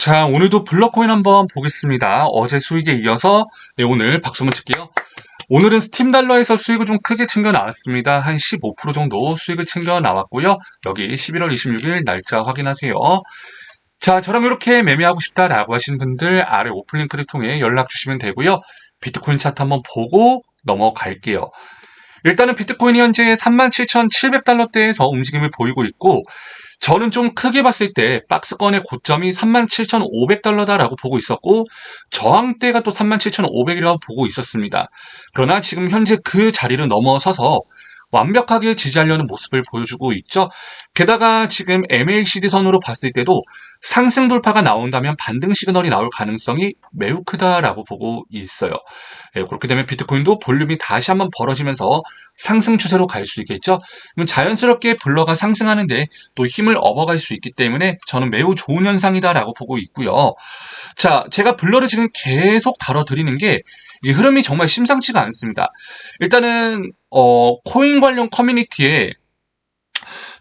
자, 오늘도 블럭코인 한번 보겠습니다. 어제 수익에 이어서 네, 오늘 박수만 칠게요. 오늘은 스팀 달러에서 수익을 좀 크게 챙겨 나왔습니다. 한 15% 정도 수익을 챙겨 나왔고요. 여기 11월 26일 날짜 확인하세요. 자, 저랑 이렇게 매매하고 싶다라고 하신 분들 아래 오픈링크를 통해 연락 주시면 되고요. 비트코인 차트 한번 보고 넘어갈게요. 일단은 비트코인이 현재 37,700달러대에서 움직임을 보이고 있고 저는 좀 크게 봤을 때 박스권의 고점이 37,500달러다라고 보고 있었고 저항대가 또 37,500이라고 보고 있었습니다. 그러나 지금 현재 그 자리를 넘어서서 완벽하게 지지하려는 모습을 보여주고 있죠. 게다가 지금 MACD 선으로 봤을 때도 상승 돌파가 나온다면 반등 시그널이 나올 가능성이 매우 크다라고 보고 있어요. 예, 그렇게 되면 비트코인도 볼륨이 다시 한번 벌어지면서 상승 추세로 갈 수 있겠죠. 그럼 자연스럽게 블러가 상승하는데 또 힘을 얻어갈 수 있기 때문에 저는 매우 좋은 현상이다라고 보고 있고요. 자, 제가 블러를 지금 계속 다뤄드리는 게 이 흐름이 정말 심상치가 않습니다. 일단은 어, 코인 관련 커뮤니티에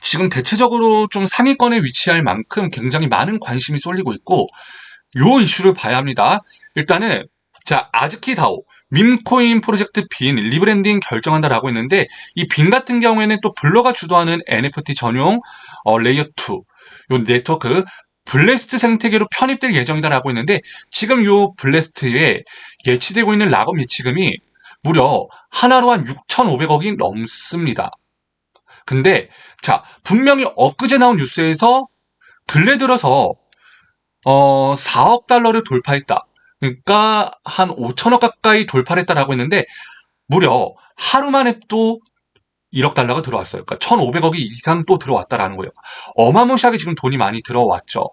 지금 대체적으로 좀 상위권에 위치할 만큼 굉장히 많은 관심이 쏠리고 있고 요 이슈를 봐야 합니다. 일단은 자 아즈키다오 밈코인 프로젝트 빈 리브랜딩 결정한다라고 했는데 이 빈 같은 경우에는 또 블러가 주도하는 NFT 전용 어, 레이어 2 요 네트워크 블레스트 생태계로 편입될 예정이다라고 했는데 지금 요 블레스트에 예치되고 있는 락업 예치금이 무려 하나로 한 6,500억이 넘습니다. 근데 자 분명히 엊그제 나온 뉴스에서 근래 들어서 어 4억 달러를 돌파했다. 그러니까 한 5천억 가까이 돌파를 했다라고 했는데 무려 하루 만에 또 1억 달러가 들어왔어요. 그러니까 1,500억이 이상 또 들어왔다라는 거예요. 어마무시하게 지금 돈이 많이 들어왔죠.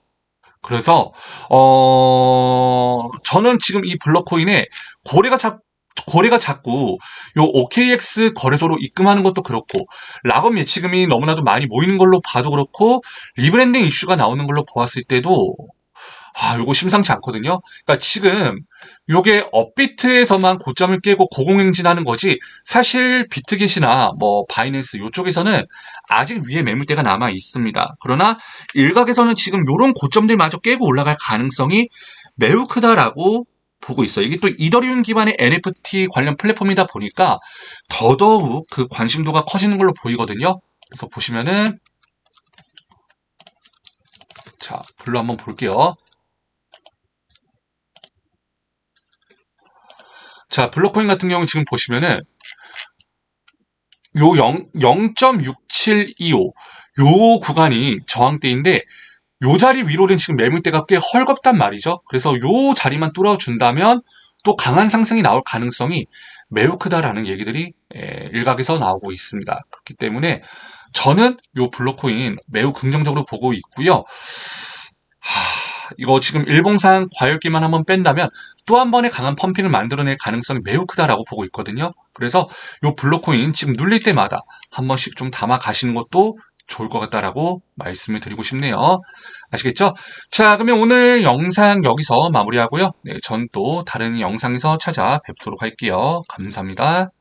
그래서 어 저는 지금 이 블록코인에 고래가 자, 거래가 자꾸 요 OKX 거래소로 입금하는 것도 그렇고 락업 예치금이 너무나도 많이 모이는 걸로 봐도 그렇고 리브랜딩 이슈가 나오는 걸로 보았을 때도 아, 요거 심상치 않거든요. 그러니까 지금 요게 업비트에서만 고점을 깨고 고공행진하는 거지 사실 비트겟이나 뭐 바이낸스 요쪽에서는 아직 위에 매물대가 남아 있습니다. 그러나 일각에서는 지금 요런 고점들마저 깨고 올라갈 가능성이 매우 크다라고 보고 있어요. 이게 또 이더리움 기반의 NFT 관련 플랫폼이다 보니까 더더욱 그 관심도가 커지는 걸로 보이거든요. 그래서 보시면은 자, 블루 한번 볼게요. 자, 블록코인 같은 경우 지금 보시면은 요 0.6725, 요 구간이 저항대인데 요 자리 위로는 지금 매물대가 꽤 헐겁단 말이죠. 그래서 요 자리만 뚫어준다면 또 강한 상승이 나올 가능성이 매우 크다라는 얘기들이 예, 일각에서 나오고 있습니다. 그렇기 때문에 저는 요 블록코인 매우 긍정적으로 보고 있고요. 하, 이거 지금 일봉상 과열기만 한번 뺀다면 또 한 번의 강한 펌핑을 만들어낼 가능성이 매우 크다라고 보고 있거든요. 그래서 요 블록코인 지금 눌릴 때마다 한 번씩 좀 담아 가시는 것도 좋을 것 같다라고 말씀을 드리고 싶네요. 아시겠죠? 자, 그러면 오늘 영상 여기서 마무리하고요. 네, 전 또 다른 영상에서 찾아뵙도록 할게요. 감사합니다.